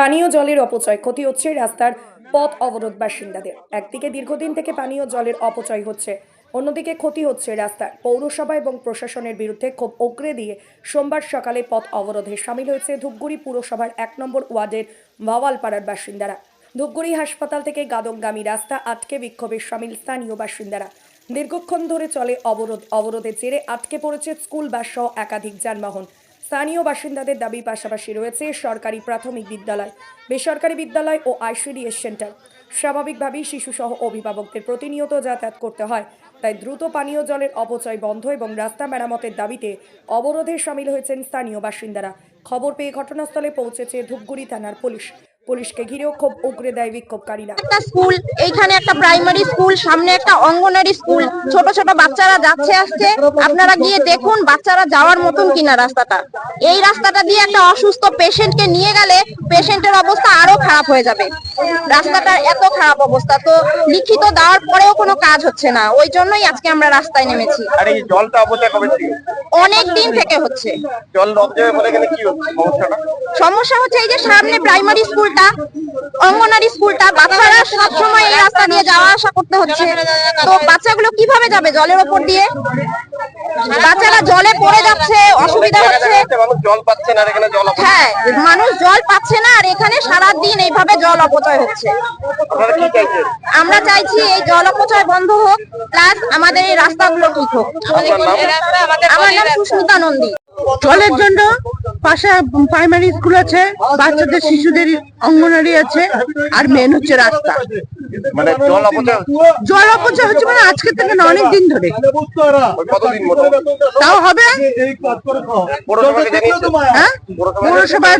পানীয় জলের অপচয় ক্ষতি হচ্ছে রাস্তার পথ অবরোধ বাসিন্দাদের। একদিকে দীর্ঘদিন থেকে পানীয় জলের অপচয় হচ্ছে, অন্যদিকে ক্ষতি হচ্ছে রাস্তার। পৌরসভা এবং প্রশাসনের বিরুদ্ধে ক্ষোভ উগরে দিয়ে সোমবার সকালে পথ অবরোধে সামিল হয়েছে ধূপগুড়ি পুরসভার এক নম্বর ওয়ার্ডের ভাওয়ালপাড়ার বাসিন্দারা। ধূপগুড়ি হাসপাতাল থেকে গাদকগামী রাস্তা আটকে বিক্ষোভে সামিল স্থানীয় বাসিন্দারা। দীর্ঘক্ষণ ধরে চলে অবরোধ। অবরোধের জেরে আটকে পড়েছে স্কুল, বাস সহ একাধিক যানবাহন। স্থানীয় বাসিন্দাদের দাবির পাশাপাশি রয়েছে সরকারি প্রাথমিক বিদ্যালয়, বেসরকারি বিদ্যালয় ও আইসিডিএস সেন্টার। স্বাভাবিকভাবেই শিশুসহ অভিভাবকদের প্রতিনিয়ত যাতায়াত করতে হয়, তাই দ্রুত পানীয় জলের অপচয় বন্ধ এবং রাস্তা মেরামতের দাবিতে অবরোধে সামিল হয়েছেন স্থানীয় বাসিন্দারা। খবর পেয়ে ঘটনাস্থলে পৌঁছেছে ধূপগুড়ি থানার পুলিশ। পুলিশকে ঘিরেও ক্ষোভ উগরে দেয় বিক্ষোভকারীরা। একটা স্কুল এইখানে একটা প্রাইমারি স্কুল সামনে একটা অঙ্গনারী স্কুল। ছোট ছোট বাচ্চারা যাচ্ছে আসছে আপনারা গিয়ে দেখুন বাচ্চারা যাওয়ার মতন কিনা রাস্তাটা। এই রাস্তাটা দিয়ে একটা অসুস্থ পেশেন্টকে নিয়ে গেলে পেশেন্টের অবস্থা আরও খারাপ হয়ে যাবে। রাস্তাটার এত খারাপ অবস্থা তো লিখিত দেওয়ার পরেও কোনো কাজ হচ্ছে না। ওই জন্যই আজকে আমরা রাস্তায় নেমেছি। আর এই জলটা অপচয় কবে থেকে? অনেক দিন থেকে হচ্ছে। জল অপচয় বলে গেলে কি হচ্ছে? সমস্যাটা? সমস্যা হচ্ছে এই যে সামনে প্রাইমারি স্কুলটা অঙ্গনারী স্কুলটা বাচ্চারা সবসময় এই রাস্তা দিয়ে যাওয়া আসা করতে হচ্ছে। তো বাচ্চাগুলো কীভাবে যাবে জলের ওপর দিয়ে? বাচ্চারা জলে পড়ে যাচ্ছে অসুবিধা হচ্ছে। হ্যাঁ মানুষ জল পাচ্ছে না আর এখানে সারা দিন এইভাবে জল অপচয় হচ্ছে। আপনারা কি চাইছেন? আমরা চাইছি এই জল অপচয় বন্ধ হোক প্লাস আমাদের এই রাস্তাগুলো ঠিক হোক। আমার নাম সুস্মিতা নন্দী। জলের জন্য পাশে প্রাইমারি স্কুল আছে বাচ্চাদের শিশুদের অঙ্গনারী আছে আর মেন হচ্ছে রাস্তা। মানে জল অপচয় হচ্ছে? জল অপচয় হচ্ছে মানে আজকে থেকে না অনেক দিন ধরে। কতদিন তাও হবে? হ্যাঁ? পৌরসভার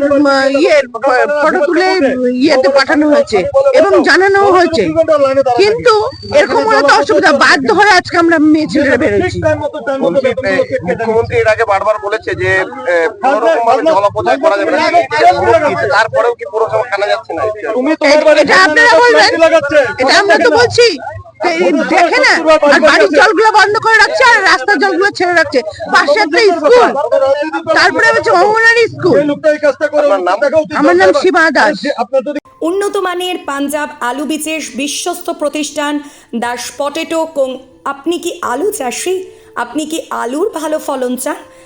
ইয়ে ফটো তুলে ইয়েতে পাঠানো হয়েছে এবং জানানো হয়েছে। কিন্তু এরকম হলে তো অসুবিধা বাধ্য হয়ে আজকে আমরা মেয়ে ছেলেরা বেরোচ্ছি। মুখ্যমন্ত্রী এর আগে বারবার বলেছে যে এ, কোনো রকম ভাবে জল অপচয় করা যাবে না? তারপরেও কি পৌরসভা কানা যাচ্ছে না? এ- এটা আপনারা বলবেন? এটা আমরা তো বলছি। দেখে না আর বাড়ির জলগুলো বন্ধ করে রাখছে আর রাস্তার জলগুলো ছেড়ে রাখছে। পাশে একটা স্কুল। তারপরে হচ্ছে স্কুল। আমার নাম সীমা দাস। উন্নত মানের পাঞ্জাব আলু বীজের বিশ্বস্ত প্রতিষ্ঠান দাস পটেটো কোং আপনি কি আলু চাষি? আপনি কি আলুর ভালো ফলন চান?